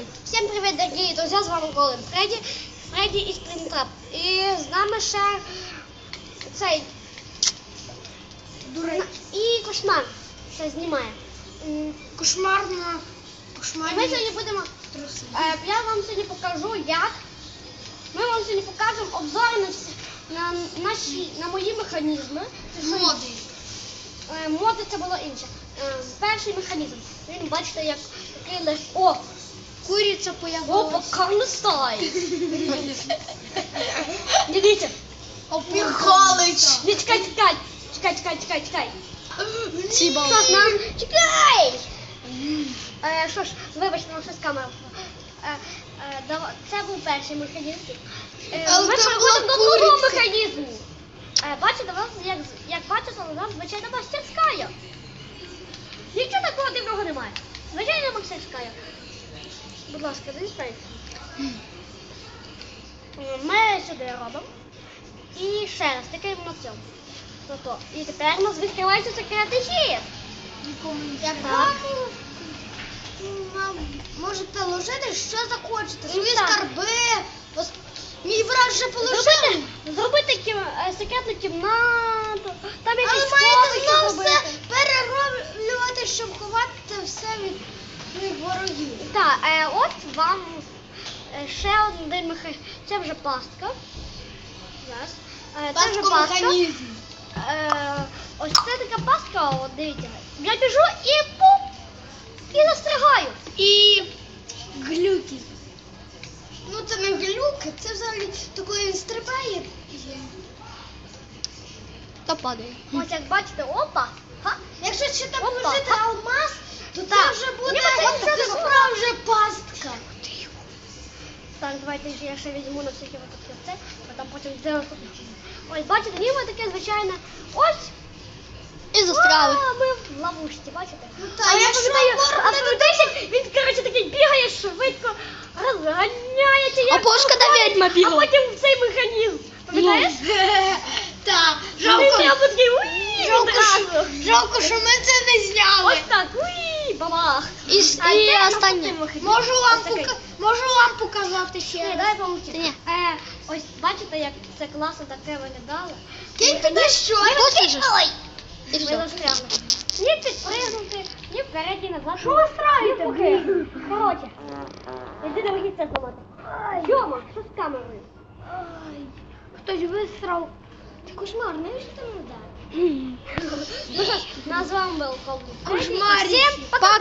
Давай. Всім привіт, дорогі друзі, з вами Колин Фредді, Фредді із Принтрап. І з нами ще цей Дурень. і кошмар ще знімає. М, Кошмарна. І ми сьогодні будемо. е, Я вам сьогодні покажу, як. Ми вам сьогодні покажемо обзори на, всі- на наші на мої механізми. Моди. Е, Моди це було інше. Е, Перший механізм. Він бачите, як такий лиш. О! Куриця Опа, появилась. Карлстай! Дивіться. Опіхалич. Ні, чекай, чекай. Чекай, чекай, чекай, чекай. Що нам? Чекай! Е, що ж, вибачте, нам щось камера. Е, е, дава- це був перший механізм. Е, Але ми це переходимо до другого куриця. механізму. Е, бачите, у нас, як, як бачите, у нас звичайна мастерська. Нічого такого дивного немає. Звичайна мастерська. Будь ласка, дивіться. Ми сюди робимо. І ще раз, тикаємо на цьому. Ну то. І тепер у нас відкривається секретний хід. Так. Можете ложити, що захочете. Ну, Свої так. скарби. Ос- Мій брат вже положив. Зробити, кім, е, секретну кімнату. Там якісь Так, е, от вам е, ще один механізм. Це вже пастка. Зараз. Е, це вже пастка. механізм. Е, ось це така пастка, от дивіться. Я біжу і пуп! І застрягаю. І глюки. Ну це не глюки, це взагалі такої стрибає. Та падає. Ось як бачите, опа. Ха. Якщо ще там Опа. положити алмаз, то Так. це вже буде Ніби це нічого не було. справжня пастка. Так, давайте я ще візьму на всякий випадок це, а там потім зробимо. Ось, бачите, ніби таке звичайне. Ось. І А, ми в ловушці, бачите? Ну, та, а я якщо пам'ятаю, ворог а не пам'ятаєте, він, коротше, такий бігає швидко, розганяється. як Пошка та крутой, відьма бігла. А потім цей механізм. Пам'ятаєш? Так, Він жалко, прямо такий, уї, жалко, одразу. що, жалко, що ми це не зняли. Ось так, уї, бабах. І, А і останнє. Можу вам, Ось такий. пока... Можу вам показати ще Ні, раз. дай помовчи. Та ні. Е, ось бачите, як це класно таке виглядало. Кинь туди що? Ой! І Ми все. застрягли. Ні підпригнути, ні вперед, ні назад. Що ви страєте? Коротше, іди на вихід це зламати. Йома, що з камерою? Хтось висрав. Ти кошмар, навіщо ти мене ударив? Ну що ж, нас з вами був. Кошмарі. Всім пока!